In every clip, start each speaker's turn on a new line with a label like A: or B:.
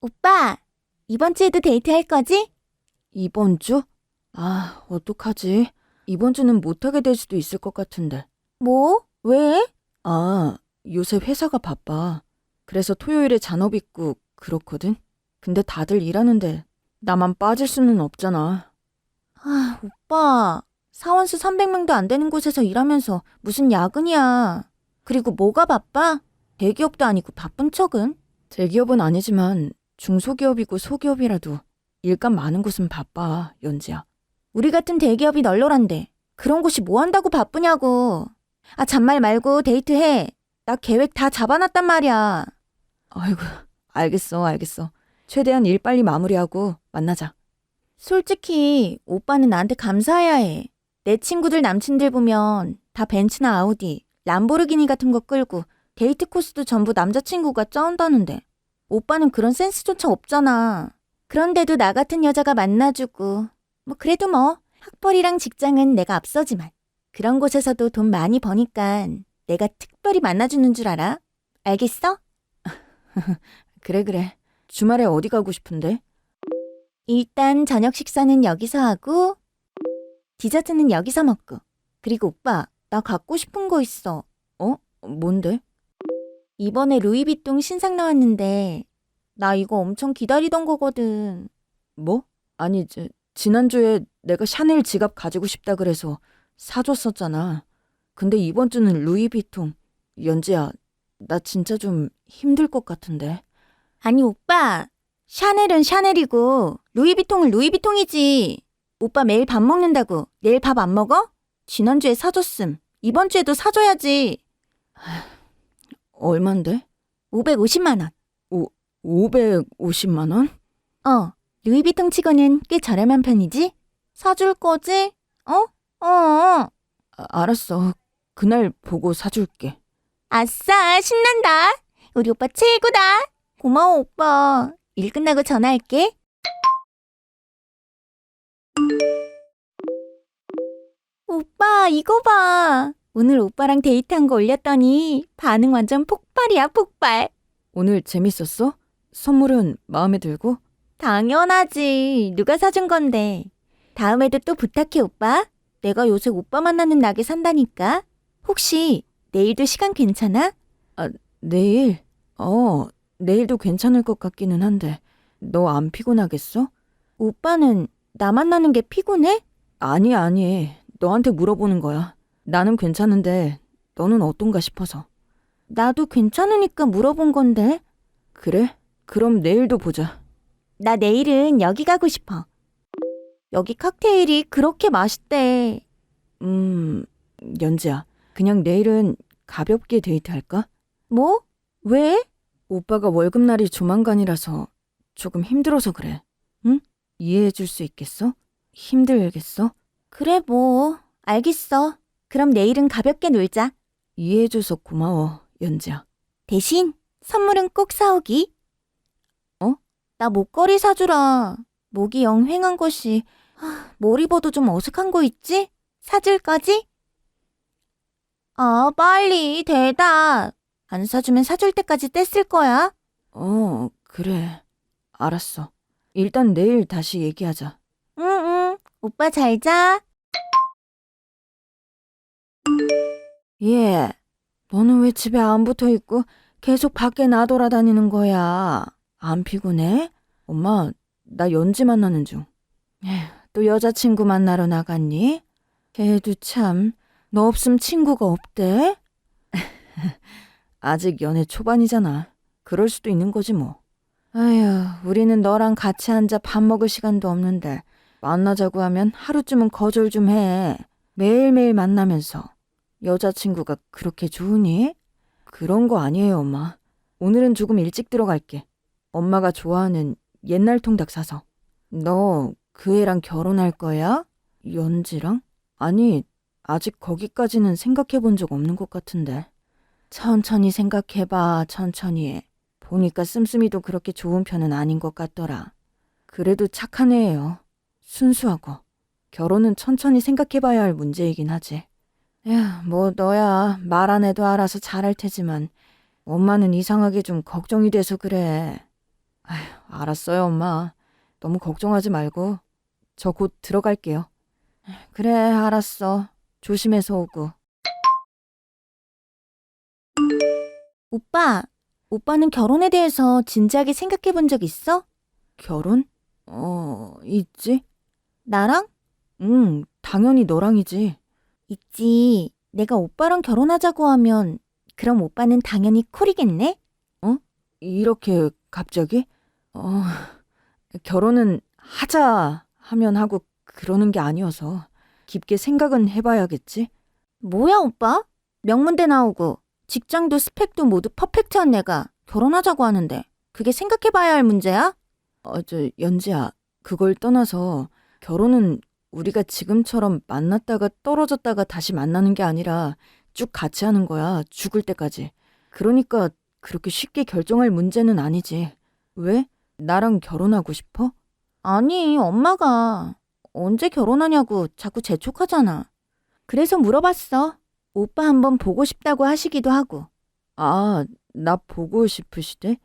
A: 오빠, 이번 주에도 데이트 할 거지?
B: 이번 주? 아, 어떡하지? 이번 주는 못하게 될 수도 있을 것 같은데.
A: 뭐? 왜?
B: 아, 요새 회사가 바빠. 그래서 토요일에 잔업 있고 그렇거든. 근데 다들 일하는데 나만 빠질 수는 없잖아.
A: 아, 오빠. 사원수 300명도 안 되는 곳에서 일하면서 무슨 야근이야. 그리고 뭐가 바빠? 대기업도 아니고 바쁜 척은?
B: 대기업은 아니지만 중소기업이고 소기업이라도 일감 많은 곳은 바빠, 연지야.
A: 우리 같은 대기업이 널널한데 그런 곳이 뭐 한다고 바쁘냐고. 아, 잔말 말고 데이트해. 나 계획 다 잡아놨단 말이야.
B: 아이고, 알겠어, 알겠어. 최대한 일 빨리 마무리하고 만나자.
A: 솔직히 오빠는 나한테 감사해야 해. 내 친구들 남친들 보면 다 벤츠나 아우디, 람보르기니 같은 거 끌고 데이트 코스도 전부 남자친구가 짜온다는데 오빠는 그런 센스조차 없잖아. 그런데도 나 같은 여자가 만나주고 뭐 그래도 뭐 학벌이랑 직장은 내가 앞서지만 그런 곳에서도 돈 많이 버니까 내가 특별히 만나주는 줄 알아? 알겠어?
B: 그래, 그래. 주말에 어디 가고 싶은데?
A: 일단 저녁 식사는 여기서 하고 디저트는 여기서 먹고 그리고 오빠 나 갖고 싶은 거 있어
B: 뭔데?
A: 이번에 루이비통 신상 나왔는데 나 이거 엄청 기다리던 거거든
B: 뭐? 아니, 저, 지난주에 내가 샤넬 지갑 가지고 싶다 그래서 사줬었잖아. 근데 이번 주는 루이비통. 연지야, 나 진짜 좀 힘들 것 같은데.
A: 아니 오빠 샤넬은 샤넬이고 루이비통은 루이비통이지 오빠 매일 밥 먹는다고 내일 밥 안 먹어? 지난주에 사줬음 이번 주에도 사줘야지
B: 얼만데?
A: 550만 원
B: 550만 원?
A: 어, 루이비통 치고는 꽤 저렴한 편이지? 사줄 거지? 어? 어, 어.
B: 아, 알았어. 그날 보고 사줄게.
A: 아싸, 신난다. 우리 오빠 최고다. 고마워, 오빠. 일 끝나고 전화할게. 오빠, 이거 봐. 오늘 오빠랑 데이트한 거 올렸더니 반응 완전 폭발이야, 폭발.
B: 오늘 재밌었어? 선물은 마음에 들고?
A: 당연하지. 누가 사준 건데. 다음에도 또 부탁해, 오빠. 내가 요새 오빠 만나는 낙에 산다니까. 혹시 내일도 시간 괜찮아?
B: 내일? 어, 내일도 괜찮을 것 같기는 한데. 너 안 피곤하겠어?
A: 오빠는 나 만나는 게 피곤해?
B: 아니, 아니. 너한테 물어보는 거야. 나는 괜찮은데, 너는 어떤가 싶어서.
A: 나도 괜찮으니까 물어본 건데.
B: 그래? 그럼 내일도 보자.
A: 나 내일은 여기 가고 싶어. 여기 칵테일이 그렇게 맛있대.
B: 음, 연지야. 그냥 내일은 가볍게 데이트할까?
A: 뭐? 왜?
B: 오빠가 월급날이 조만간이라서 조금 힘들어서 그래. 응? 이해해 줄 수 있겠어? 힘들겠어?
A: 그래, 뭐. 알겠어. 그럼 내일은 가볍게 놀자.
B: 이해해 줘서 고마워, 연지야.
A: 대신 선물은 꼭 사오기.
B: 어?
A: 나 목걸이 사주라. 목이 영 휑한 것이 하, 뭘 입어도 좀 어색한 거 있지? 사줄 거지? 아, 빨리 대답. 안 사주면 사줄 때까지 뗐을 거야.
B: 어, 그래. 알았어. 일단 내일 다시 얘기하자.
A: 오빠 잘 자.
B: 예. 너는 왜 집에 안 붙어 있고 계속 밖에 나돌아다니는 거야? 안 피곤해? 엄마, 나 연지 만나는 중. 에휴, 또 여자친구 만나러 나갔니? 걔도 참, 너 없음 친구가 없대? 아직 연애 초반이잖아. 그럴 수도 있는 거지 뭐. 아휴, 우리는 너랑 같이 앉아 밥 먹을 시간도 없는데 만나자고 하면 하루쯤은 거절 좀 해. 매일매일 만나면서. 여자친구가 그렇게 좋으니? 그런 거 아니에요, 엄마. 오늘은 조금 일찍 들어갈게. 엄마가 좋아하는 옛날 통닭 사서. 너 그 애랑 결혼할 거야? 연지랑? 아니, 아직 거기까지는 생각해 본 적 없는 것 같은데. 천천히 생각해봐, 천천히. 보니까 씀씀이도 그렇게 좋은 편은 아닌 것 같더라. 그래도 착한 애예요. 순수하고. 결혼은 천천히 생각해봐야 할 문제이긴 하지. 야, 뭐 너야 말 안 해도 알아서 잘할 테지만 엄마는 이상하게 좀 걱정이 돼서 그래. 아휴, 알았어요, 엄마. 너무 걱정하지 말고 저 곧 들어갈게요. 그래, 알았어. 조심해서 오고.
A: 오빠, 오빠는 결혼에 대해서 진지하게 생각해 본 적 있어?
B: 결혼? 어, 있지?
A: 나랑?
B: 응, 당연히 너랑이지.
A: 있지. 내가 오빠랑 결혼하자고 하면 그럼 오빠는 당연히 쿨이겠네?
B: 이렇게 갑자기? 어, 결혼은 하자 하면 하고 그러는 게 아니어서 깊게 생각은 해봐야겠지?
A: 뭐야, 오빠? 명문대 나오고 직장도 스펙도 모두 퍼펙트한 내가 결혼하자고 하는데 그게 생각해봐야 할 문제야?
B: 어, 저, 연지야, 그걸 떠나서 결혼은 우리가 지금처럼 만났다가 떨어졌다가 다시 만나는 게 아니라 쭉 같이 하는 거야, 죽을 때까지. 그러니까 그렇게 쉽게 결정할 문제는 아니지. 왜? 나랑 결혼하고 싶어?
A: 아니, 엄마가 언제 결혼하냐고 자꾸 재촉하잖아. 그래서 물어봤어. 오빠 한번 보고 싶다고 하시기도 하고.
B: 아, 나 보고 싶으시대?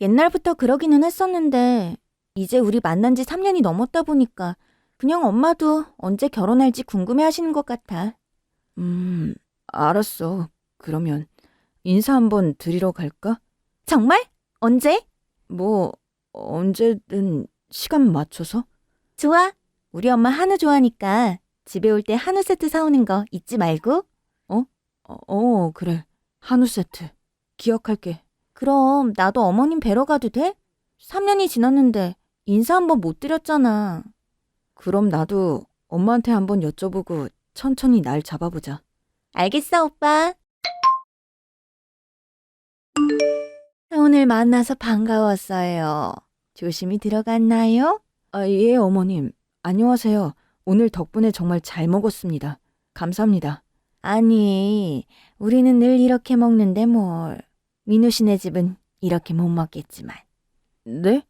A: 옛날부터 그러기는 했었는데, 이제 우리 만난 지 3년이 넘었다 보니까, 그냥 엄마도 언제 결혼할지 궁금해 하시는 것 같아.
B: 음, 알았어. 그러면 인사 한번 드리러 갈까?
A: 정말? 언제?
B: 뭐, 언제든 시간 맞춰서?
A: 좋아. 우리 엄마 한우 좋아하니까 집에 올 때 한우 세트 사오는 거 잊지 말고.
B: 어, 어, 그래. 한우 세트. 기억할게.
A: 그럼 나도 어머님 뵈러 가도 돼? 3년이 지났는데 인사 한번 못 드렸잖아.
B: 그럼 나도 엄마한테 한번 여쭤보고 천천히 날 잡아보자.
A: 알겠어, 오빠. 오늘 만나서 반가웠어요. 조심히 들어갔나요?
B: 아, 예, 어머님. 안녕하세요. 오늘 덕분에 정말 잘 먹었습니다. 감사합니다.
A: 아니, 우리는 늘 이렇게 먹는데 뭘. 민우 씨네 집은 이렇게 못 먹겠지만.
B: 네?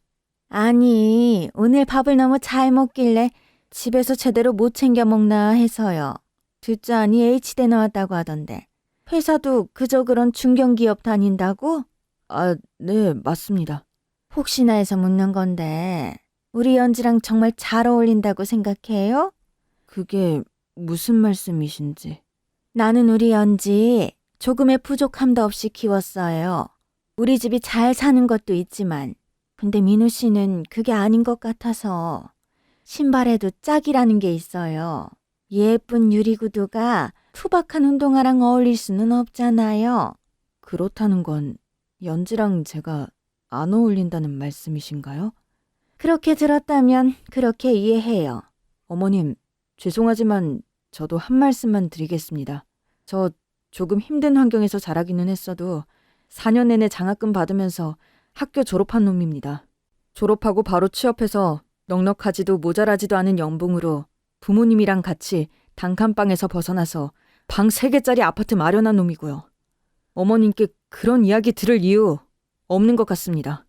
A: 아니, 오늘 밥을 너무 잘 먹길래 집에서 제대로 못 챙겨 먹나 해서요. 듣자 하니 H대 나왔다고 하던데. 회사도 그저 그런 중견기업 다닌다고?
B: 아, 네, 맞습니다.
A: 혹시나 해서 묻는 건데, 우리 연지랑 정말 잘 어울린다고 생각해요?
B: 그게 무슨 말씀이신지.
A: 나는 우리 연지 조금의 부족함도 없이 키웠어요. 우리 집이 잘 사는 것도 있지만, 근데 민우 씨는 그게 아닌 것 같아서 신발에도 짝이라는 게 있어요. 예쁜 유리구두가 투박한 운동화랑 어울릴 수는 없잖아요.
B: 그렇다는 건 연지랑 제가 안 어울린다는 말씀이신가요?
A: 그렇게 들었다면 그렇게 이해해요.
B: 어머님, 죄송하지만 저도 한 말씀만 드리겠습니다. 저 조금 힘든 환경에서 자라기는 했어도 4년 내내 장학금 받으면서 학교 졸업한 놈입니다. 졸업하고 바로 취업해서 넉넉하지도 모자라지도 않은 연봉으로 부모님이랑 같이 단칸방에서 벗어나서 방 3개짜리 아파트 마련한 놈이고요. 어머님께 그런 이야기 들을 이유 없는 것 같습니다.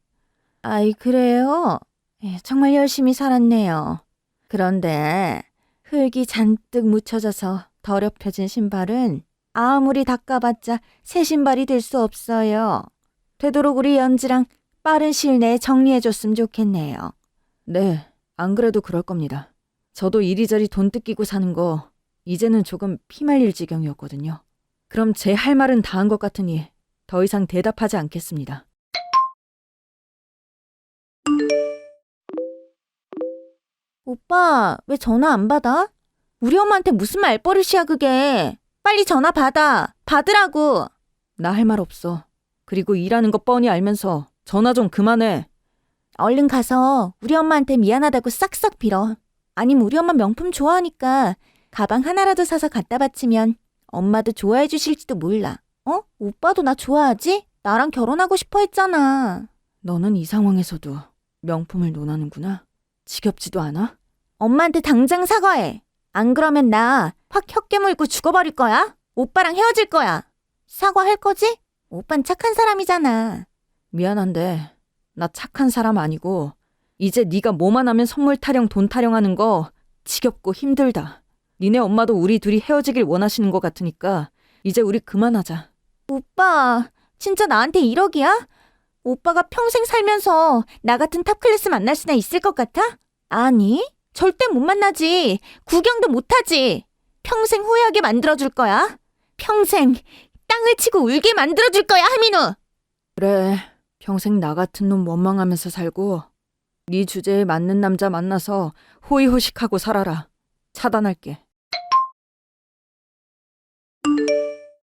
A: 아이, 그래요? 예, 정말 열심히 살았네요. 그런데 흙이 잔뜩 묻혀져서 더럽혀진 신발은 아무리 닦아봤자 새 신발이 될 수 없어요. 되도록 우리 연지랑 빠른 시일 내에 정리해줬으면 좋겠네요.
B: 네, 안 그래도 그럴 겁니다. 저도 이리저리 돈 뜯기고 사는 거 이제는 조금 피말릴 지경이었거든요. 그럼 제 할 말은 다 한 것 같으니 더 이상 대답하지 않겠습니다.
A: 오빠, 왜 전화 안 받아? 우리 엄마한테 무슨 말버릇이야, 그게. 빨리 전화 받아. 받으라고.
B: 나 할 말 없어. 그리고 일하는 거 뻔히 알면서 전화 좀 그만해.
A: 얼른 가서 우리 엄마한테 미안하다고 싹싹 빌어. 아니면 우리 엄마 명품 좋아하니까 가방 하나라도 사서 갖다 바치면 엄마도 좋아해 주실지도 몰라. 어? 오빠도 나 좋아하지? 나랑 결혼하고 싶어 했잖아.
B: 너는 이 상황에서도 명품을 논하는구나. 지겹지도 않아?
A: 엄마한테 당장 사과해. 안 그러면 나 확 혀깨 물고 죽어버릴 거야. 오빠랑 헤어질 거야. 사과할 거지? 오빤 착한 사람이잖아.
B: 미안한데 나 착한 사람 아니고 이제 네가 뭐만 하면 선물 타령 돈 타령하는 거 지겹고 힘들다. 니네 엄마도 우리 둘이 헤어지길 원하시는 것 같으니까 이제 우리 그만하자.
A: 오빠, 진짜 나한테 1억이야? 오빠가 평생 살면서 나 같은 탑클래스 만날 수나 있을 것 같아? 아니, 절대 못 만나지. 구경도 못 하지. 평생 후회하게 만들어줄 거야. 평생 땅을 치고 울게 만들어줄 거야, 하민우.
B: 그래, 평생 나 같은 놈 원망하면서 살고 네 주제에 맞는 남자 만나서 호의호식하고 살아라. 차단할게.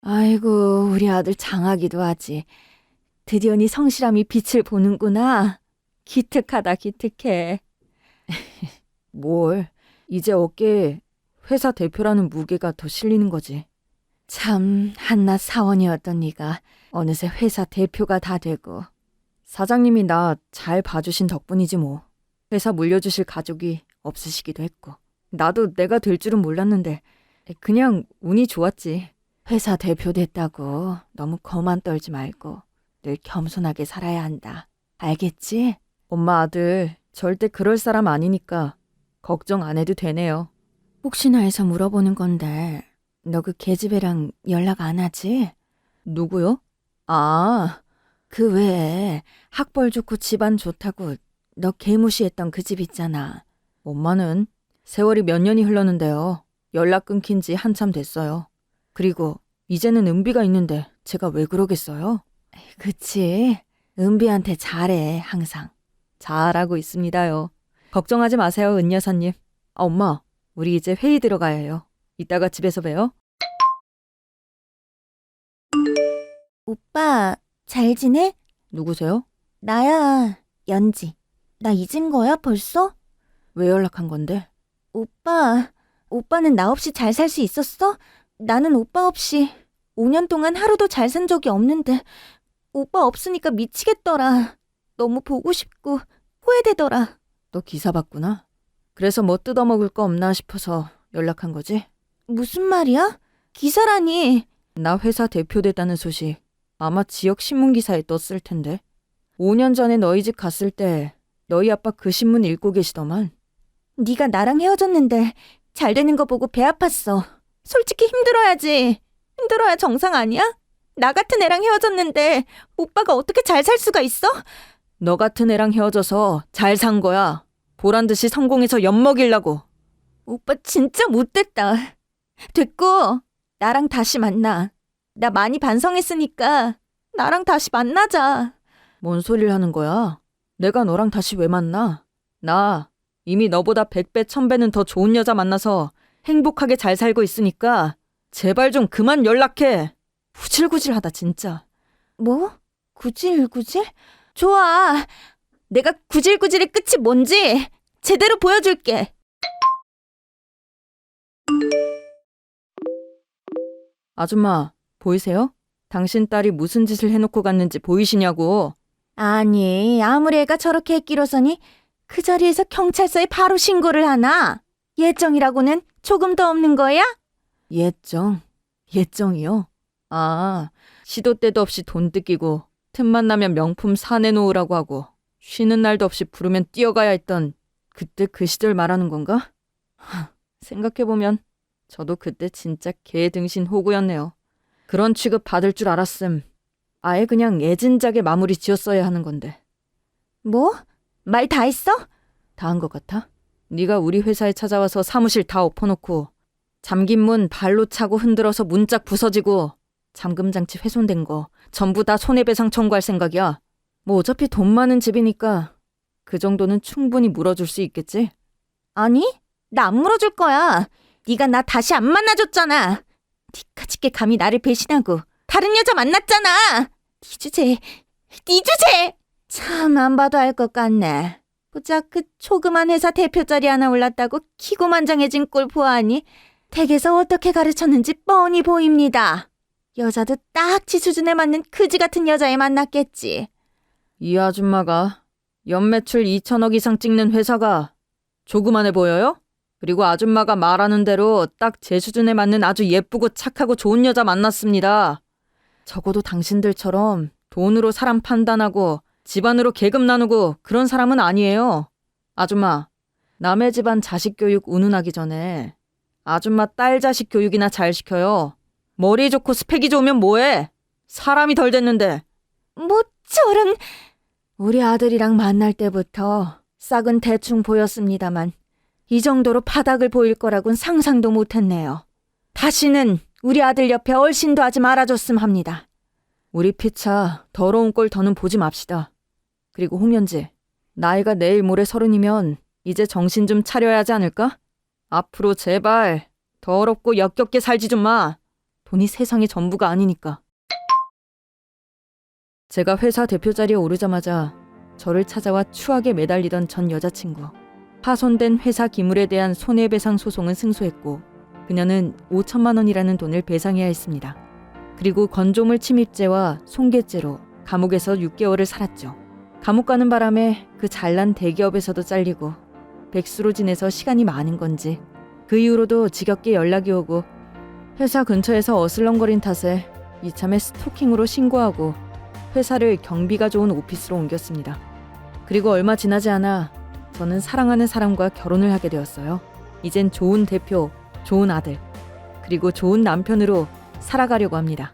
B: 아이고, 우리 아들 장하기도 하지. 드디어 네 성실함이 빛을 보는구나. 기특하다, 기특해. 뭘, 이제 어깨에 회사 대표라는 무게가 더 실리는 거지. 참, 한낱 사원이었던 네가 어느새 회사 대표가 다 되고 사장님이 나 잘 봐주신 덕분이지 뭐. 회사 물려주실 가족이 없으시기도 했고 나도 내가 될 줄은 몰랐는데 그냥 운이 좋았지. 회사 대표 됐다고 너무 거만 떨지 말고 늘 겸손하게 살아야 한다. 알겠지? 엄마 아들 절대 그럴 사람 아니니까 걱정 안 해도 되네요. 혹시나 해서 물어보는 건데 너 그 계집애랑 연락 안 하지? 누구요? 아, 그 외에 학벌 좋고 집안 좋다고 너 개무시했던 그 집 있잖아. 엄마는 세월이 몇 년이 흘렀는데요. 연락 끊긴 지 한참 됐어요. 그리고 이제는 은비가 있는데 제가 왜 그러겠어요? 그치. 은비한테 잘해, 항상. 잘하고 있습니다요. 걱정하지 마세요, 은 여사님. 아, 엄마, 우리 이제 회의 들어가야 해요. 이따가 집에서 봬요.
A: 오빠, 잘 지내?
B: 누구세요?
A: 나야, 연지. 나 잊은 거야, 벌써?
B: 왜 연락한 건데?
A: 오빠, 오빠는 나 없이 잘 살 수 있었어? 나는 오빠 없이 5년 동안 하루도 잘 산 적이 없는데, 오빠 없으니까 미치겠더라. 너무 보고 싶고, 후회되더라.
B: 너 기사 봤구나. 그래서 뭐 뜯어먹을 거 없나 싶어서 연락한 거지?
A: 무슨 말이야? 기사라니.
B: 나 회사 대표 됐다는 소식 아마 지역 신문 기사에 떴을 텐데. 5년 전에 너희 집 갔을 때 너희 아빠 그 신문 읽고 계시더만.
A: 네가 나랑 헤어졌는데 잘 되는 거 보고 배 아팠어. 솔직히 힘들어야지. 힘들어야 정상 아니야? 나 같은 애랑 헤어졌는데 오빠가 어떻게 잘 살 수가 있어?
B: 너 같은 애랑 헤어져서 잘 산 거야. 보란 듯이 성공해서 엿먹이려고.
A: 오빠 진짜 못됐다. 됐고, 나랑 다시 만나. 나 많이 반성했으니까 나랑 다시 만나자.
B: 뭔 소리를 하는 거야? 내가 너랑 다시 왜 만나? 나 이미 너보다 100배, 1000배는 더 좋은 여자 만나서 행복하게 잘 살고 있으니까 제발 좀 그만 연락해. 후질구질하다 진짜.
A: 뭐? 구질구질? 좋아. 내가 구질구질의 끝이 뭔지 제대로 보여줄게.
B: 아줌마, 보이세요? 당신 딸이 무슨 짓을 해놓고 갔는지 보이시냐고.
A: 아니, 아무리 애가 저렇게 했기로서니 그 자리에서 경찰서에 바로 신고를 하나? 예정이라고는 조금 더 없는 거야?
B: 예정. 예정이요? 아, 시도 때도 없이 돈 뜯기고 틈만 나면 명품 사내놓으라고 하고 쉬는 날도 없이 부르면 뛰어가야 했던 그때 그 시절 말하는 건가? 하, 생각해보면 저도 그때 진짜 개 등신 호구였네요. 그런 취급 받을 줄 알았음. 아예 그냥 애진작에 마무리 지었어야 하는 건데.
A: 뭐? 말 다 했어?
B: 다 한 것 같아? 네가 우리 회사에 찾아와서 사무실 다 엎어놓고 잠긴 문 발로 차고 흔들어서 문짝 부서지고 잠금 장치 훼손된 거 전부 다 손해배상 청구할 생각이야. 뭐 어차피 돈 많은 집이니까 그 정도는 충분히 물어줄 수 있겠지?
A: 아니, 나 안 물어줄 거야. 네가 나 다시 안 만나줬잖아. 니까짓게 감히 나를 배신하고 다른 여자 만났잖아. 네 주제, 네 주제. 참 안 봐도 알 것 같네. 보자 그 조그만 회사 대표 자리 하나 올랐다고 기고만장해진 꼴 보아하니 댁에서 어떻게 가르쳤는지 뻔히 보입니다. 여자도 딱지 수준에 맞는 그지 같은 여자애 만났겠지.
B: 이 아줌마가 연매출 2천억 이상 찍는 회사가 조그만해 보여요? 그리고 아줌마가 말하는 대로 딱 제 수준에 맞는 아주 예쁘고 착하고 좋은 여자 만났습니다. 적어도 당신들처럼 돈으로 사람 판단하고 집안으로 계급 나누고 그런 사람은 아니에요. 아줌마, 남의 집안 자식 교육 운운하기 전에 아줌마 딸 자식 교육이나 잘 시켜요. 머리 좋고 스펙이 좋으면 뭐해? 사람이 덜 됐는데.
A: 뭐 저런
B: 우리 아들이랑 만날 때부터 싹은 대충 보였습니다만 이 정도로 바닥을 보일 거라곤 상상도 못했네요. 다시는 우리 아들 옆에 얼씬도 하지 말아줬음 합니다. 우리 피차 더러운 꼴 더는 보지 맙시다. 그리고 홍현지, 나이가 내일 모레 서른이면 이제 정신 좀 차려야 하지 않을까? 앞으로 제발 더럽고 역겹게 살지 좀 마. 돈이 세상의 전부가 아니니까. 제가 회사 대표 자리에 오르자마자 저를 찾아와 추하게 매달리던 전 여자친구. 파손된 회사 기물에 대한 손해배상 소송은 승소했고 그녀는 5천만 원이라는 돈을 배상해야 했습니다. 그리고 건조물 침입죄와 손괴죄로 감옥에서 6개월을 살았죠. 감옥 가는 바람에 그 잘난 대기업에서도 잘리고 백수로 지내서 시간이 많은 건지 그 이후로도 지겹게 연락이 오고 회사 근처에서 어슬렁거린 탓에 이참에 스토킹으로 신고하고 회사를 경비가 좋은 오피스로 옮겼습니다. 그리고 얼마 지나지 않아 저는 사랑하는 사람과 결혼을 하게 되었어요. 이젠 좋은 대표, 좋은 아들, 그리고 좋은 남편으로 살아가려고 합니다.